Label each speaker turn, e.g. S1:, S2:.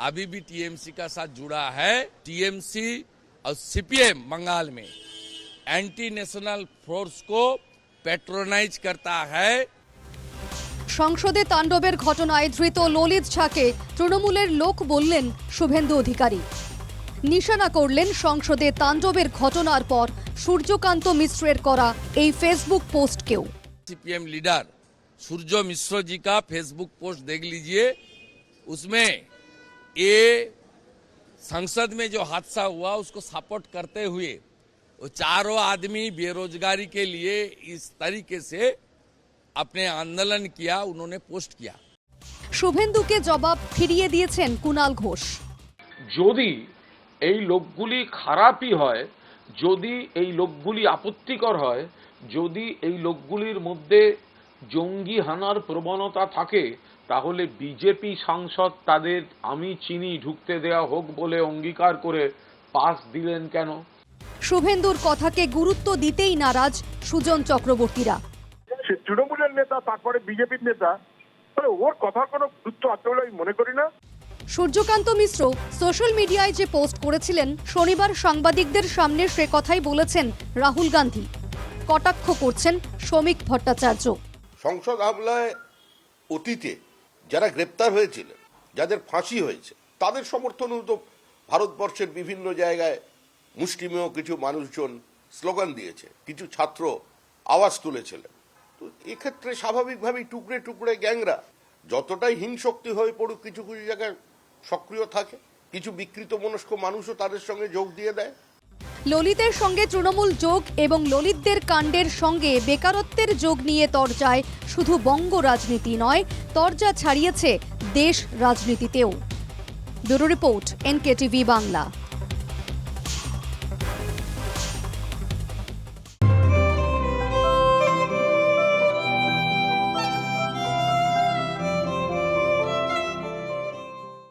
S1: अभी भी टीएमसी का साथ जुड़ा है टीएमसी और सीपीएम बंगाल में एंटी नेशनल फोर्स को पेट्रोनाइज करता है
S2: সংসদে তাণ্ডবের ঘটনায় ধৃত ললিত ঝাকে তৃণমূলের লোক বললেন শুভেন্দু অধিকারী নিশানা করলেন সংসদে তাণ্ডবের ঘটনার পর সূর্যকান্ত মিশ্রের করা এই ফেসবুক পোস্টকেও
S1: सीपीएम लीडर सूर्यो मिश्र जी का फेसबुक पोस्ट देख लीजिए उसमें ये संसद में जो हादसा हुआ उसको सपोर्ट करते हुए वो चारों आदमी बेरोजगारी के लिए इस तरीके से अपने आंदोलन किया उन्होंने पोस्ट किया
S2: শুভেন্দুকে জবাব ফিরিয়ে দিয়েছেন কুণাল ঘোষ
S3: যদি এই লোকগুলি খারাপই হয় যদি এই লোকগুলি আপত্তিকর হয় যদি এই লোকগুলির মধ্যে জঙ্গি হানার প্রবণতা থাকে তাহলে বিজেপি সাংসদ তাদের আমি চিনি ঢুকতে দেয়া হোক বলে অঙ্গীকার করে পাস দিলেন কেন?
S2: শুভেন্দুর কথাকে গুরুত্ব দিতেই নারাজ সুজন চক্রবর্তীরা।
S4: সে তৃণমূলের নেতা তারপরে বিজেপির নেতা ওর কথার কোনো গুরুত্ব আছে বলে আমি মনে করি না।
S2: সূর্যকান্ত মিশ্র সোশ্যাল মিডিয়ায় যে পোস্ট করেছিলেন শনিবার সাংবাদিকদের সামনে সে কথাই বলেছেন রাহুল গান্ধী। কটাক্ষ করছেন শ্রমিক ভট্টাচার্য।
S5: সংসদ হামলায় অতীতে যারা গ্রেপ্তার হয়েছিলেন যাদের ফাঁসি হয়েছে, তাদের সমর্থনেও তো ভারতবর্ষের বিভিন্ন জায়গায় মুষ্টিমেয় কিছু মানুষজন স্লোগান দিয়েছে, কিছু ছাত্র আওয়াজ তুলেছিলেন। তো এক্ষেত্রে স্বাভাবিকভাবেই টুকরে টুকরে গ্যাংরা যতটাই হিংশক্তি হয়ে পড়ুক, কিছু কিছু জায়গায় সক্রিয় থাকে, কিছু বিকৃত মনস্ক মানুষও তাদের সঙ্গে যোগ দিয়ে দেয়।
S2: ললিতের সঙ্গে তৃণমূল যোগ এবং ললিতদের কাণ্ডের সঙ্গে বেকারত্বের যোগ নিয়ে তরজায় শুধু বঙ্গ রাজনীতি নয়, তরজা ছাড়িয়েছে দেশ রাজনীতিতেও। Bureau report, NKTV Bangla.